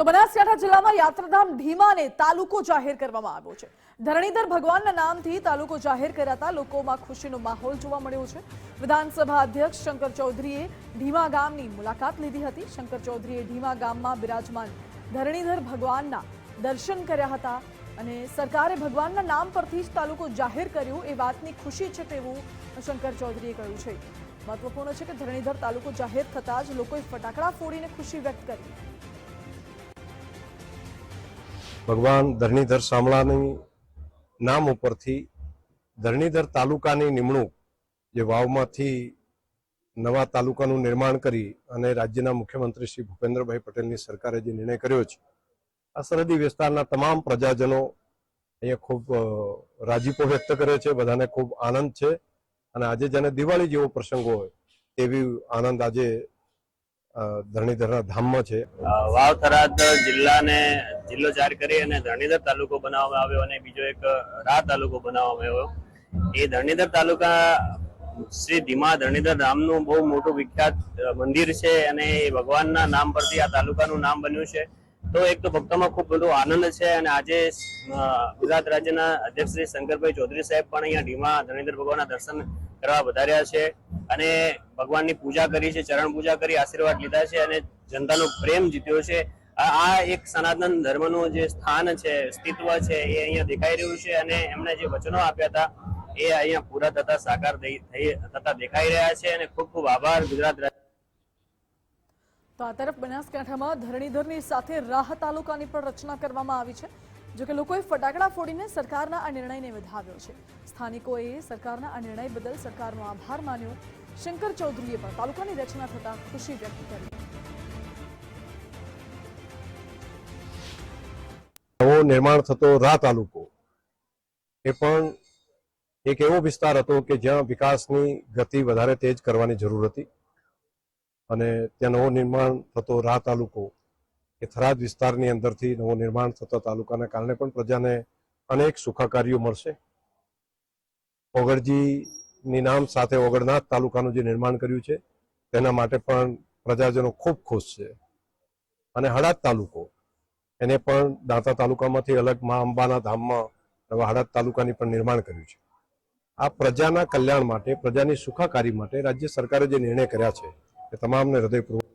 તો બનાસકાંઠા જિલ્લામાં યાત્રાધામ ધીમાને તાલુકો જાહેર કરવામાં આવ્યો છે. ધરણીધર ભગવાનના નામથી તાલુકો જાહેર કરાતા લોકોમાં ખુશીનો માહોલ જોવા મળ્યો છે. વિધાનસભા અધ્યક્ષ શંકર ચૌધરીએ ધીમા ગામની મુલાકાત લીધી હતી. શંકર ચૌધરીએ ઢીમા ગામમાં બિરાજમાન ધરણીધર ભગવાનના દર્શન કર્યા હતા અને સરકારે ભગવાનના નામ પરથી જ તાલુકો જાહેર કર્યો એ વાતની ખુશી છે તેવું શંકર ચૌધરીએ કહ્યું છે. મહત્વપૂર્ણ છે કે ધરણીધર તાલુકો જાહેર થતાં જ લોકોએ ફટાકડા ફોડીને ખુશી વ્યક્ત કરી. ભગવાન ધરણીધર શામળાની નામ ઉપરથી ધરણીધર તાલુકાની નિમણૂક જે વાવમાંથી નવા તાલુકાનું નિર્માણ કરી અને રાજ્યના મુખ્યમંત્રી શ્રી ભૂપેન્દ્રભાઈ પટેલની સરકારે જે નિર્ણય કર્યો છે, આ સરહદી વિસ્તારના તમામ પ્રજાજનો અહીંયા ખૂબ રાજીપો વ્યક્ત કરે છે, બધાને ખૂબ આનંદ છે અને આજે જેને દિવાળી જેવો પ્રસંગ હોય તેવી આનંદ આજે ધરણીધરના ધામમાં છે. વાવ થરાદ જિલ્લાને જિલ્લો જાહેર કરી અને ધરણીધર તાલુકો બનાવવામાં આવ્યો અને બીજો એક રા તાલુકો બનાવવામાં આવ્યો. એ ધરણીધર તાલુકા શ્રી ધીમા ધરણીધર ધામનું બહુ મોટું વિખ્યાત મંદિર છે અને એ ભગવાનના નામ પરથી આ તાલુકાનું નામ બન્યું છે. તો એક તો ભક્તોમાં ખૂબ બધો આનંદ છે અને આજે ગુજરાત રાજ્યના અધ્યક્ષ શ્રી શંકરભાઈ ચૌધરી સાહેબ પણ અહીંયા ધીમા ધરણીધર ભગવાનના દર્શન કરવા વધાર્યા છે અને ભગવાનની પૂજા કરી છે, ચરણ પૂજા કરી, આશીર્વાદ લીધા છે અને જનતાનો પ્રેમ જીત્યો છે. આ એક સનાતન ધર્મનું જે સ્થાન છે, અસ્તિત્વ છે, એ અહીંયા દેખાઈ રહ્યું છે અને એમને જે વચનો આપ્યા હતા, એ અહીંયા પૂરા થતા સાકાર થઈ થતા દેખાઈ રહ્યા છે અને ખૂબ ખૂબ આભાર ગુજરાત રાજ્ય તો આ તરફ બનાસકાંઠામાં ધરણીધરની સાથે રાહ તાલુકાની પણ રચના કરવામાં આવી છે જોકે લોકોએ ફટાકડા ફોડીને સરકારના આ નિર્ણયને વધાવ્યો છે. સ્થાનિકોએ સરકારના આ નિર્ણય બદલ સરકારનો આભાર માન્યો. શંકર ચૌધરીએ પણ તાલુકાની રચના થતાં ખુશી વ્યક્ત કરી. નવો નિર્માણ થતો રા તાલુકો, એ પણ એક એવો વિસ્તાર હતો કે જ્યાં વિકાસની ગતિ વધારે તેજ કરવાની જરૂર હતી. અને ત્યાં નવો નિર્માણ થતો રાહ તાલુકો એ થરાદ વિસ્તારની અંદરથી નવો નિર્માણ થતા તાલુકાના કારણે પણ પ્રજાને અનેક સુખાકારીઓ મળશે. ઓગળજીની નામ સાથે ઓગળનાથ તાલુકાનું જે નિર્માણ કર્યું છે, તેના માટે પણ પ્રજાજનો ખૂબ ખુશ છે. અને હડાદ તાલુકો, એને પણ દાંતા તાલુકામાંથી અલગ મા અંબાના ધામમાં નવા હડાદ તાલુકાની પણ નિર્માણ કર્યું છે. આ પ્રજાના કલ્યાણ માટે, પ્રજાની સુખાકારી માટે રાજ્ય સરકારે જે નિર્ણય કર્યા છે એ તમામને હૃદયપૂર્વક